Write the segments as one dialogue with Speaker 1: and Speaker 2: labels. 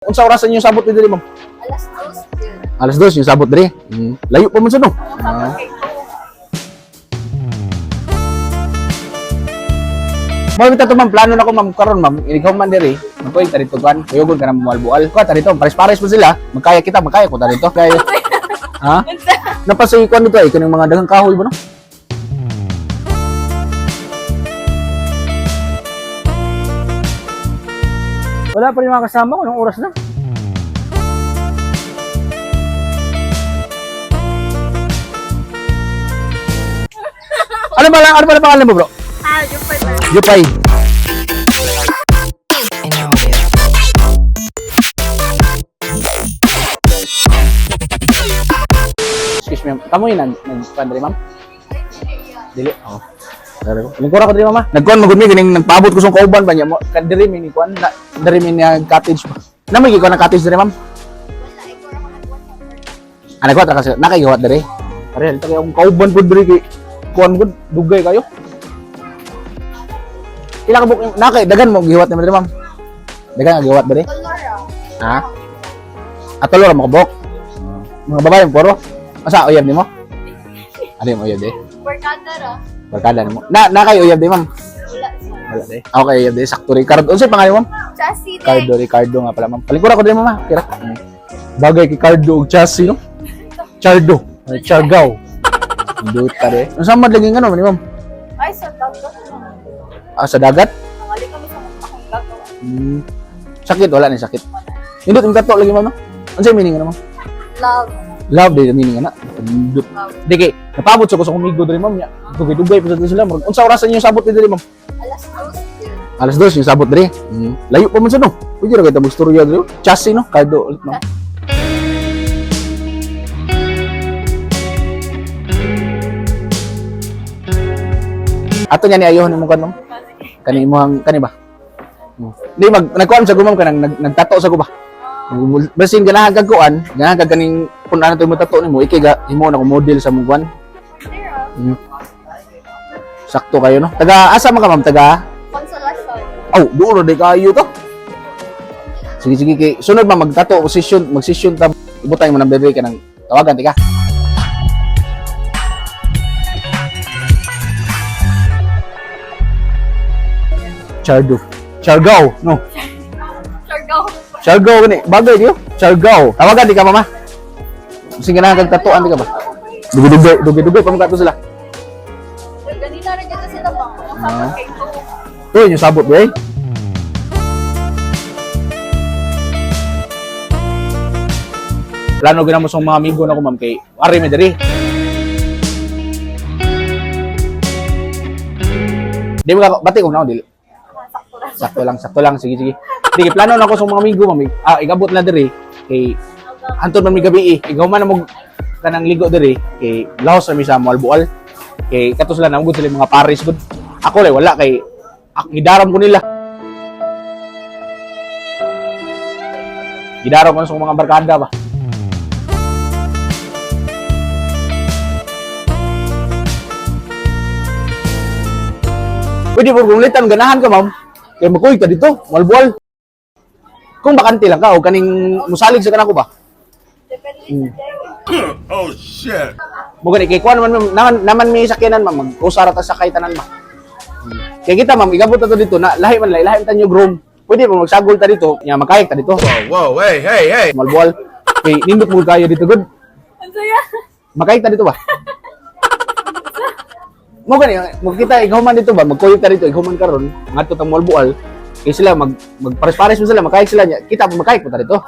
Speaker 1: Unsa orasan yung sabot ni diri, ma'am?
Speaker 2: Alas dos yun.
Speaker 1: Alas 2 yung sabot diri. Mm. Layo pa man sa no.
Speaker 2: Ko.
Speaker 1: Mo bitaw to ma'am, plano na ko ma'am karon ma'am. Ikaw man diri. Magkoy ta dito kan. Kuyogod ka na mualbual. Ko ta dito, pares-pares pa sila. Magkaya kita, magkaya ko ta dito. Kaya Ha? Napasay ko dito ay kanang mga daghang kahoy ba no? Wala pa rin mga kasama ko, anong oras na? Ano ba lang, ano ba lang pangalan mo bro?
Speaker 2: Ah, yung pa
Speaker 1: Jupay. Excuse me, kamo yun, nag, nag, diri ma'am? Dili, ako. Lingkura ko diri mama. Nagkuan magud mi kining nagpaabot ko sa kauban ba niya mo. Kadiri mi ni kuan na diri mi ni cottage. Na may gikuan na cottage diri ma'am. Ana ko ta kasi nakaigawa diri. Pare, ta kay ang kauban pud diri kay kuan gud dugay kayo. Ila ka buk nakay dagan mo gihiwat ni diri ma'am. Dagan nga gihiwat diri.
Speaker 2: Ah.
Speaker 1: Ha? Atolo ra mo kabok. Mga babae puro. Asa uyab nimo? Adi mo uyab di.
Speaker 2: Barkada ra.
Speaker 1: Barkada nimo. Na na kay uyab di ma'am.
Speaker 2: Wala
Speaker 1: di. Okay, uyab di sakto Ricardo. Unsay pangalan mo?
Speaker 2: Chassis
Speaker 1: Ricardo, Ricardo nga pala ma'am. Palingkura ko din mama. Kira. Bagay kay Ricardo og chassis no? Chardo. Ay, Chargaw. Dut ka de. Ang samad lagi ano ni ma'am?
Speaker 2: Ay, sa dagat na.
Speaker 1: Ah, sa dagat?
Speaker 2: Nangali kami sa mga gagawa.
Speaker 1: Hmm. Sakit wala ni sakit. Indot yung tato lagi ma'am no? Unsay meaning ano ma'am?
Speaker 2: Love.
Speaker 1: Love day meaning ana. Indot.
Speaker 2: Love.
Speaker 1: Di kay napabot sa ko sa kumigo diri ma'am nya. Dugay-dugay pa sila. Murag, Unsa orasan yung sabot diri ma'am?
Speaker 2: Alas dos yun.
Speaker 1: Alas 2 yung sabot diri. Hmm. Layo pa man sa no. Pwede ra kita magstorya diri. Chassis no, cardo ulit no. Ato niya ni ayohon mo kanon. Kani mo ang kani ba? Hmm. Di mag nagkuan sa gumam kanang nag, nagtato sa ko ba? Basin ganahan kag kuan, ganahan kag kaning kun ano to mo tato nimo ikay ga himo na ko model sa mong kuan. Hmm. Sakto kayo no. Taga asa ka ma'am? Taga
Speaker 2: Consolation.
Speaker 1: Oh, dulo de kayo to. Sige sige kay sunod ba magtato session mag-session ta ibutay mo ng bebe ka ng tawagan tika. Chardo. Chargao, no.
Speaker 2: Siargao.
Speaker 1: Chargao gani. Bagay diyo. Chargao. Tawagan di ka mama. Sige na kag tatuan di ka ba? Dugay-dugay, dugay-dugay pa mga sila. Ah. Uy, yung sabot eh? Plano ginamo sa mga amigo na ko ma'am kay Ari mi diri. Di ba bati ko na dili.
Speaker 2: Sakto lang.
Speaker 1: Sakto lang. Sige, sige. Sige, plano na ko sa mga amigo ma'am. Ah, igabot na diri kay Anton man mi gabi eh. Ikaw man na mo kanang ligo diri kay mi sa Malbual. Kay kato sila namugod sila mga Paris gud. Ako lay wala kay gidaram ko nila. Gidaram ko sa mga barkada ba. Pwede po kung litan ganahan ka ma'am. Kay makuy ka dito, Malbual. Kung bakante lang ka o kaning musalig sa kanako ba?
Speaker 2: Depende sa day.
Speaker 3: Oh shit.
Speaker 1: Mo gani kay kuan naman ma'am, naman naman may sakyanan ma'am, mag-usara ta sakay tanan ba. Kay kita ma'am, igabot to dito na lahi man lahi, lahi man tanyo groom. Pwede mo magsagol ta dito, nya makayek ta dito.
Speaker 3: Whoa, whoa, hey, hey, hey.
Speaker 1: Malbual. Kay nindot mo kayo dito good.
Speaker 2: Ang saya.
Speaker 1: Makayek ta dito ba? Mo gani, mo kita ikaw man dito ba, magkuyog ta dito, ikaw man karon, ngadto tang malbual. Kay sila mag magpares-pares mo sila, makayek sila nya. Kita mo makayek po ta dito.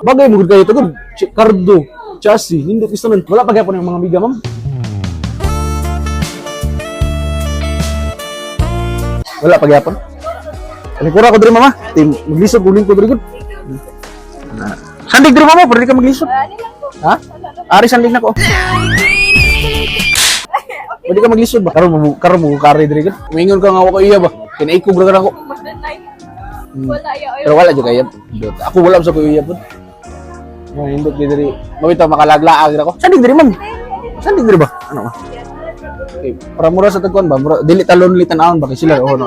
Speaker 1: Bagay mo gud kayo to good. Cardo, chassis, nindot istanon. Wala pa gyapon yung mga amiga ma'am. Wala pa gyapon. Alikura ko diri mama. Tim maglisod uling ko diri gud. Sandig diri mama, pwede ka maglisod.
Speaker 2: Po.
Speaker 1: Ha? Ari sandig na ko. Pwede ka maglisod ba? Karon mo karon mo kare diri gud. Mingon ka nga ako iya ba? Kinaikog ra ka.
Speaker 2: Mag-night.
Speaker 1: Hmm.
Speaker 2: Wala ya.
Speaker 1: Pero wala jud kaya. Ako wala sa kuya pod. Mo hindot di diri. Mawita makalaglaag ra ko. Sandig diri ma'am. Sandig diri ba? Ano ma? Okay, para mura sa tagkuan ba? Mura, dili talon li tan-awon ba kay sila oh no.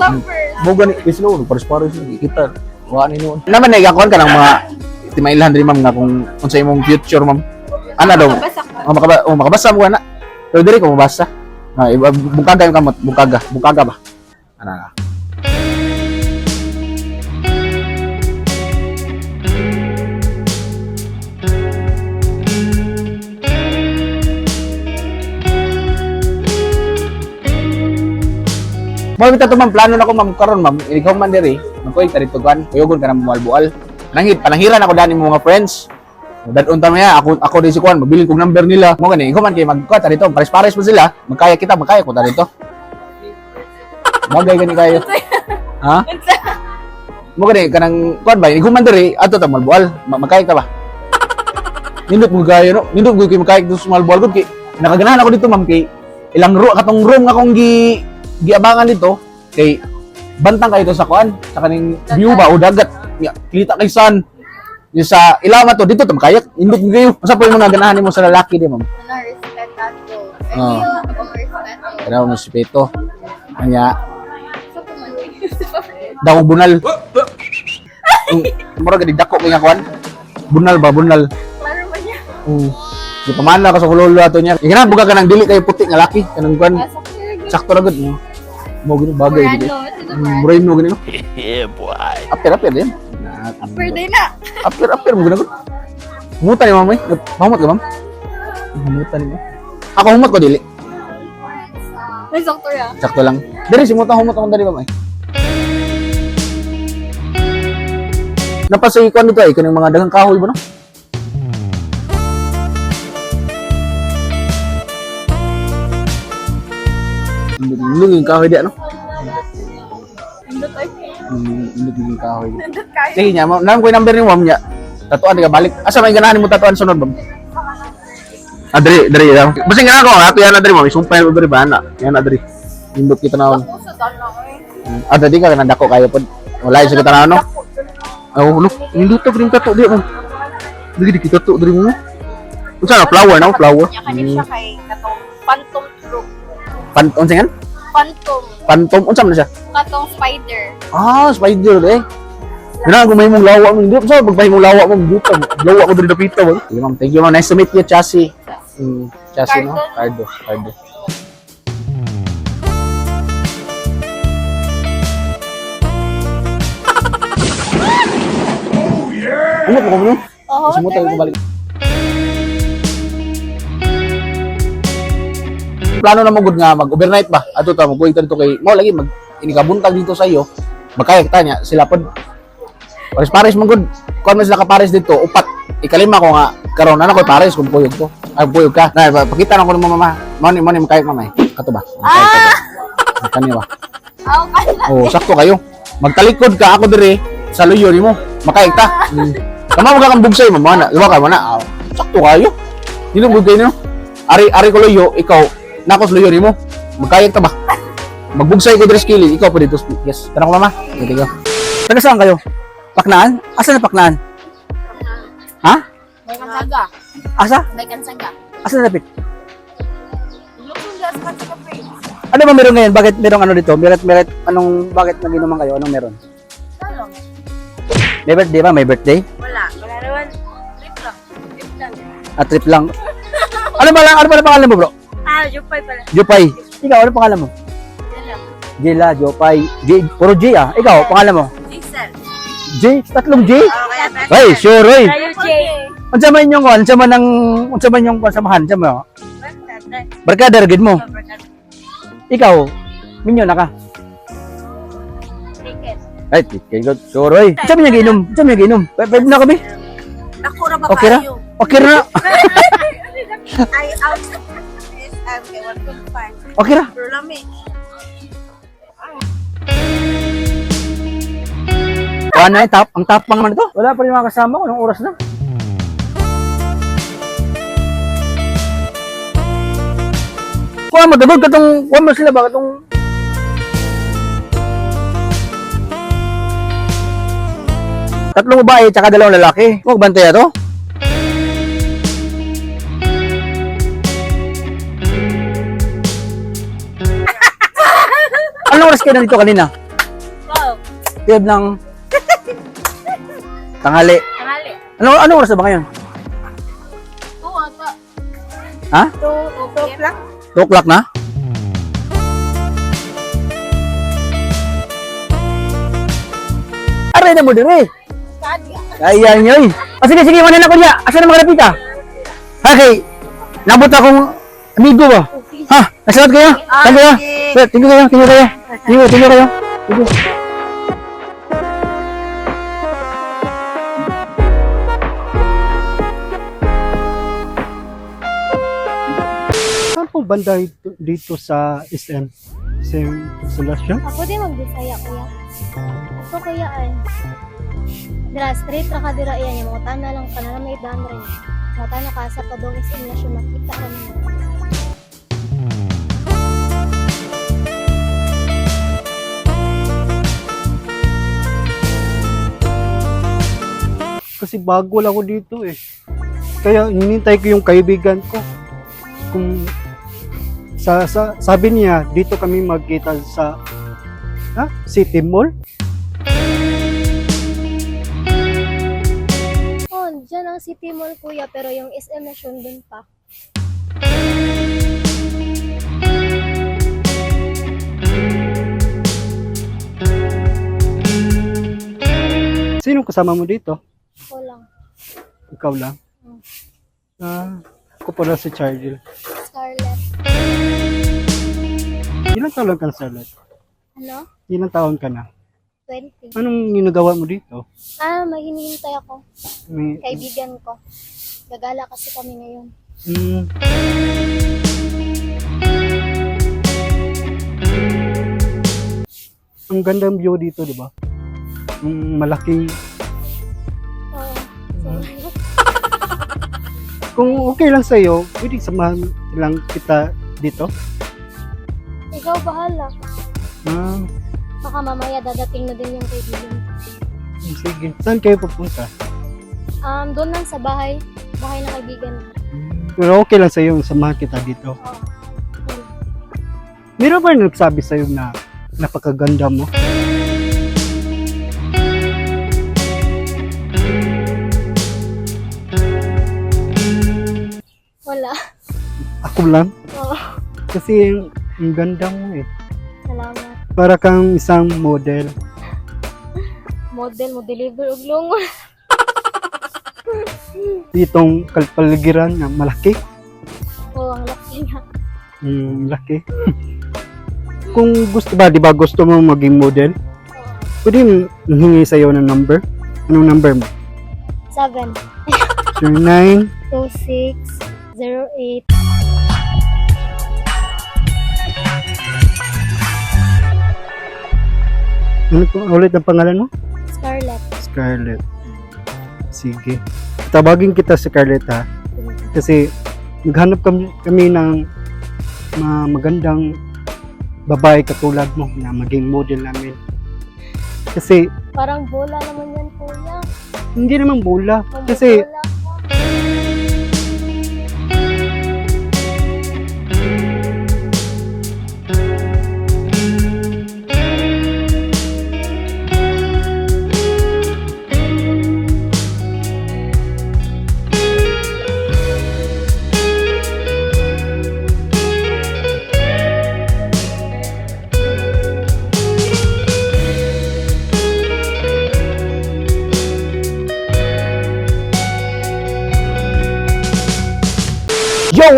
Speaker 1: Mo gani kay sila oh, pares-pares kita. Wa ni noon. Naman na ikakuan ka ng mga timailan rin ma'am nga kung unsa imong future ma'am. Ano daw? Oh, makaba oh, makabasa mo na. Pero diri ko mabasa. Ah, bukaga yung kamot, bukaga, bukaga ba? Ano Mo bitaw to ma'am, plano na ko ma'am karon ma'am, ikaw man diri, magkuy ka dito kan, kuyogon ka na mualbual. Nangit panahiran ako dani mo mga friends. Dadun ta maya, ako ako din si Kuan, mabiling kong number nila. Mo gani, ikaw man kay magkuha ta dito, pares-pares mo sila. Magkaya kita, magkaya ko ta dito. Magay gani kayo. Ha? Mo gani kanang kuan ba, ikaw man diri, ato ta mualbual, Ma- magkaya ka ba? Nindot mo gaya no, nindot mo kay magkaya sa mualbual gud kay nakaganahan ako dito ma'am kay ilang ro katong room nga akong gi giabangan dito kay bantang kayo sa kuan sa kaning view ba o dagat. Ya, kita kay sun yung sa ilawa to dito to kayak. Indot mo kayo. Usa po yung mga ganahan mo sa lalaki di ma'am?
Speaker 2: Ano, respect ato.
Speaker 1: Ah.
Speaker 2: Ano, respect ato.
Speaker 1: kada mo respeto.
Speaker 2: Tuman.
Speaker 1: daw bunal. Mura gadi dako kay kuan bunal ba bunal?
Speaker 2: Klaro ba niya?
Speaker 1: mm. di pamana ka sa kulolo ato niya. Ikana buka ka ng dili kay puti nga laki. Kanang kuan
Speaker 2: na.
Speaker 1: sakto ra gud no mo gini bagay
Speaker 2: ba?
Speaker 1: Brain mo gani no
Speaker 3: Yeah, boy.
Speaker 1: apir apir din
Speaker 2: Upper day na.
Speaker 1: apir apir mo gani gud Humutan ni mamay. Pahumot ka, ma'am? Humutan ni mo. Ako humot ko dili.
Speaker 2: May sakto ya.
Speaker 1: Sakto lang. Diri si muta humot akong dali mamay. Napasay ko dito ay kanang mga daghang kahoy ba no? Indot yung kahoy di ano?
Speaker 2: Indot ay.
Speaker 1: Mm, Indot yung kahoy.
Speaker 2: Indot kayo.
Speaker 1: Sige niya, ma'am, ko yung number ni ma'am niya. Tatuan ka balik. Asa may ganahan mo tatuan sunod, ma'am? Ah, diri, diri lang. Basta nga ako, ato yan na diri, ma'am. Isumpay mo diri ba, ana? Yan na diri. Indot kita na
Speaker 2: Ako sa dala eh.
Speaker 1: Ah, dadi ka, nandako kayo po. Wala yung sa kita na ano? Oh, look, indot to, green tato, di, ma'am. Diri, di kita to, diri mo. Unsa na, flower na, flower.
Speaker 2: Kanya kanin siya kay katong phantom troop.
Speaker 1: Pan, unsa yan?
Speaker 2: Phantom.
Speaker 1: Phantom, unsa man na siya?
Speaker 2: Katong spider.
Speaker 1: Ah, spider, eh. Gana, kung may mong lawa mo, hindi. Saan pag may mong lawa mo, dito. Lawa ko diri dapito, ma'am. Sige, ma'am. Thank you, ma'am. Nice to meet you, Chassis. Mm, Chassis, no? Cardo. Cardo. Ano po ko
Speaker 2: Oo,
Speaker 1: Sumuta ko balik. Plano na mo gud nga mag-overnight ba? Ato ta mag dito kay mo lagi mag inikabuntag dito sa iyo. Magkaya kita niya sila pod. Pares pares man gud. Kuan man sila ka pares dito upat. Ikalima ko nga karon ana ko pares kung puyog ko. Ay puyog ka. Na pa- pakita na ko mo mama. Mo ni mo ni makayag mamay. Kato ba? Ah! Kani ba?
Speaker 2: Oo, kaya.
Speaker 1: Oh, sakto kayo. Magtalikod ka ako dire sa luyo nimo. Makayag ta. Mm. Kama mo kang bugsay mo mana. Luwa ka mana. Ah, sakto kayo. Dino bugay nimo. Ari ari ko luyo, ikaw nakos luyo nimo. Magkayag ta ba? Magbugsay ko dire sa kilid, ikaw pa dito. Yes. Tara ko mama. Dito go. Taga saan kayo? Paknaan? Asa na Paknaan? Ha?
Speaker 2: May kansaga.
Speaker 1: Asa?
Speaker 2: May kansaga.
Speaker 1: Asa na lapit?
Speaker 2: Ka.
Speaker 1: Ano ba meron ngayon? Bakit merong ano dito? Meron meron anong bakit naginuman kayo? Anong meron?
Speaker 2: Talong.
Speaker 1: May birthday ba? May birthday?
Speaker 2: Wala. Wala naman. Trip lang. Trip lang.
Speaker 1: At trip lang. ano ba lang? Ano ba lang pangalan mo, bro?
Speaker 2: Ah, Jupay pala.
Speaker 1: Jopay. Ikaw, ano pangalan mo?
Speaker 2: Lang.
Speaker 1: Jela, Jopay. J, puro J ah. Ikaw, pangalan mo?
Speaker 2: Diesel.
Speaker 1: J? Tatlong J?
Speaker 2: Oo, kaya best.
Speaker 1: Ay, sure, oy.
Speaker 2: Tayo, Jay.
Speaker 1: Unsa man yung, unsa man ang, unsa man yung pasamahan, unsa mo? Barkada, ragid mo. Ikaw, minyo na ka. Ay, tikay good. Sure, oy. Unsa man yung giinom? Unsa man yung giinom? Pwede na kami?
Speaker 2: Ako na ba
Speaker 1: Okay ra? Okay ra?
Speaker 2: Ay, out. Yes, I'm okay.
Speaker 1: Ra?
Speaker 2: Pero lami.
Speaker 1: Kuha na, eh, tap, ang tapang naman ito. Wala pa rin mga kasama ko, anong oras na? Kuha mo, dabog ka tong, kuha mo sila ba, katong... Tatlong babae, tsaka dalawang lalaki. Huwag bantay to. Anong oras kayo nandito kanina?
Speaker 2: Wow.
Speaker 1: Tiyab ng Tanghali.
Speaker 2: Tanghali.
Speaker 1: Ano ano oras na ba ngayon?
Speaker 2: Oo, ata.
Speaker 1: Ha?
Speaker 2: Two, two o'clock.
Speaker 1: 2 o'clock na? Aray na mo dire.
Speaker 2: Kanya.
Speaker 1: Ayan yoy. Ah, sige, sige, manan ako niya. Asa na makalapit ka? Okay. Nabot akong amigo ba? Ha? Nasalat kayo? Thank you.
Speaker 2: sige.
Speaker 1: Thank you kayo. Thank you kayo. Thank you, thank you kayo. Thank you.
Speaker 4: Saan banda dito, dito sa SM? SM Installation?
Speaker 5: Ako din mag-Bisaya kuya. Ako kuya ay. Dira straight ra ka dira iya niya mga tana lang kana may daan rin. Mga tana ka sa padong simulation makita ka nimo.
Speaker 4: Kasi bago lang ako dito eh. Kaya hinintay ko yung kaibigan ko. Kung sa, sa sabi niya dito kami magkita sa ha? City Mall.
Speaker 5: Oh, diyan ang City Mall kuya pero yung SM Nation dun pa.
Speaker 4: Sino kasama mo dito?
Speaker 5: Ako lang.
Speaker 4: Ikaw lang. Ah, ako pala si Charlie.
Speaker 5: Scarlett.
Speaker 4: Ilang taon ka na, Charlotte?
Speaker 5: Ano?
Speaker 4: Ilang taon ka na?
Speaker 5: 20.
Speaker 4: Anong ginagawa mo dito?
Speaker 5: Ah, may hinihintay ako.
Speaker 4: May,
Speaker 5: Kaibigan ko. Gagala kasi kami ngayon.
Speaker 4: mm, ang gandang view dito, di ba? Yung malaking Kung okay lang sa'yo, pwede samahan lang kita dito.
Speaker 5: Ikaw bahala.
Speaker 4: Ah,
Speaker 5: Baka mamaya dadating na din yung kaibigan
Speaker 4: sige. Saan kayo pupunta?
Speaker 5: Um, doon lang sa bahay. Bahay na kaibigan.
Speaker 4: Pero okay lang sa'yo, samahan kita dito.
Speaker 5: Oo.
Speaker 4: Meron ba nagsabi sa'yo na napakaganda mo? Ako lang.
Speaker 5: Oo.
Speaker 4: Kasi ang, ganda mo eh.
Speaker 5: Salamat.
Speaker 4: Para kang isang model.
Speaker 5: Model mo deliver og lungon.
Speaker 4: Itong kalpaligiran na malaki.
Speaker 5: Oo, ang laki nga.
Speaker 4: Mm, laki. Kung gusto ba, di ba gusto mo maging model? Pwede hingi sa'yo ng number. Anong number mo?
Speaker 5: 7,
Speaker 4: 09
Speaker 5: 2, 6,
Speaker 4: Ano po ulit ang pangalan mo?
Speaker 5: Scarlett.
Speaker 4: Scarlett. Sige. Tabagin kita Scarlett ha. Kasi naghanap kami, kami ng mga magandang babae katulad mo na maging model namin. Kasi
Speaker 5: Parang bola naman yan, kuya.
Speaker 4: hindi naman bola. Kasi
Speaker 5: ka.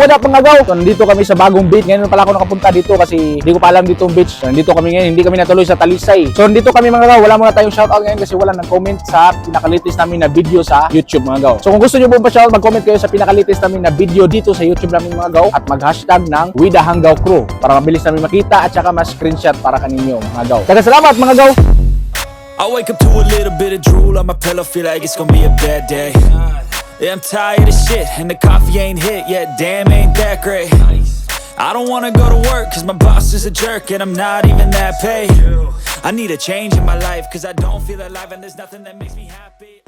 Speaker 1: What up mga gaw? So, nandito kami sa bagong beach. Ngayon pala ako nakapunta dito kasi hindi ko pa alam dito ang beach. So, nandito kami ngayon, hindi kami natuloy sa Talisay. So, nandito kami mga gaw. Wala muna tayong shoutout ngayon kasi wala nag-comment sa pinakalitis namin na video sa YouTube mga gaw. So, kung gusto nyo po pa shoutout, mag-comment kayo sa pinakalitis namin na video dito sa YouTube namin mga gaw at mag-hashtag ng the Hanggaw Crew para mabilis namin makita at saka mas-screenshot para kaninyo mga gaw. Kaya salamat mga gaw!
Speaker 6: I wake up to a little bit of drool on my pillow, feel like it's gonna be a bad day. Yeah, I'm tired of shit, and the coffee ain't hit yet, damn, ain't that great. I don't wanna go to work, cause my boss is a jerk, and I'm not even that paid. I need a change in my life, cause I don't feel alive, and there's nothing that makes me happy.